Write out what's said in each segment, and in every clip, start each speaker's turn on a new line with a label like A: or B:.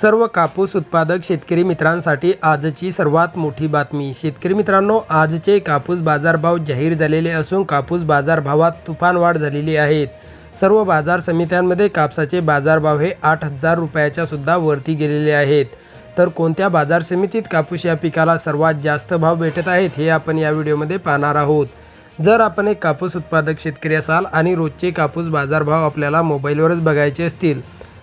A: सर्व कापूस उत्पादक शेतकरी मित्रांसाठी आजची सर्वात मोठी बातमी. शेतकरी मित्रांनो आजचे कापूस बाजारभाव जाहीर झालेले असून कापूस बाजारभावात तुफान वाढ झालेली आहेत सर्व बाजार समित्यांमध्ये कापसाचे बाजारभाव हे आठ हजार रुपयाच्या सुद्धा वरती गेलेले आहेत. तर कोणत्या बाजार समितीत कापूस या पिकाला सर्वात जास्त भाव भेटत आहेत हे आपण या व्हिडिओमध्ये पाहणार आहोत. जर आपण एक कापूस उत्पादक शेतकरी असाल आणि रोजचे कापूस बाजारभाव आपल्याला मोबाईलवरच बघायचे असतील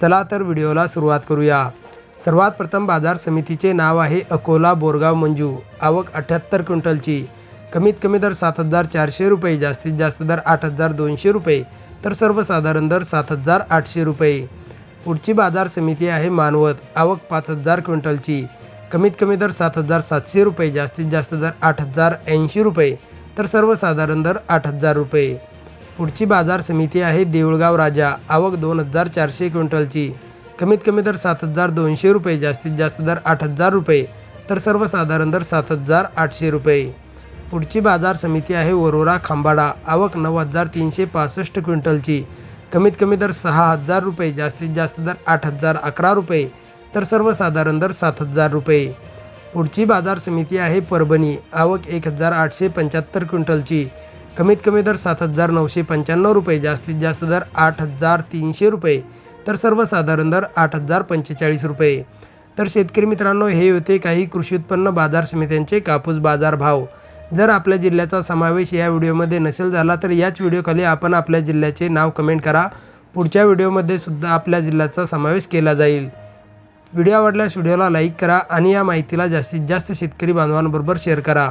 A: चला तर व्हिडिओला सुरुवात करूया. सर्वात प्रथम बाजार समितीचे नाव आहे अकोला बोरगाव मंजू. आवक अठ्याहत्तर क्विंटलची. कमीत कमी दर सात हजार चारशे रुपये जास्तीत जास्त दर आठ हजार दोनशे रुपये तर सर्वसाधारण दर सात हजार आठशे रुपये. पुढची बाजार समिती आहे मानवत. आवक पाच हजार क्विंटलची. कमीत कमी दर सात हजार सातशे रुपये जास्तीत जास्त दर आठ हजार ऐंशी रुपये तर सर्वसाधारण दर आठ हजार रुपये. पुढची बाजार समिती आहे देऊळगाव राजा. आवक दोन हजार चारशे क्विंटलची. कमीत कमी दर सात हजार दोनशे रुपये जास्तीत जास्त दर आठ हजार रुपये तर सर्वसाधारण दर सात हजार आठशे रुपये. पुढची बाजार समिती आहे वरोरा खांबाडा. आवक नऊ हजार तीनशे पासष्ट क्विंटलची. कमीत कमी दर सहा हजार रुपये जास्तीत जास्त दर आठ हजार अकरा रुपये तर सर्वसाधारण दर सात हजार रुपये. पुढची बाजार समिती आहे परभणी. आवक एक हजार आठशे पंच्याहत्तर क्विंटलची. कमीत कमी दर सात हजार नऊशे पंच्याण्णव रुपये जास्तीत जास्त दर आठ हजार तीनशे रुपये तर सर्वसाधारण दर आठ हजार पंचेचाळीस रुपये. तर शेतकरी मित्रांनो हे होते काही कृषी उत्पन्न बाजार समित्यांचे कापूस बाजार भाव. जर आपल्या जिल्ह्याचा समावेश या व्हिडिओमध्ये नसेल झाला तर याच व्हिडिओखाली आपण आपल्या जिल्ह्याचे नाव कमेंट करा. पुढच्या व्हिडिओमध्ये सुद्धा आपल्या जिल्ह्याचा समावेश केला जाईल. व्हिडिओ आवडल्यास व्हिडिओला लाईक करा आणि या माहितीला जास्तीत जास्त शेतकरी बांधवांबरोबर शेअर करा.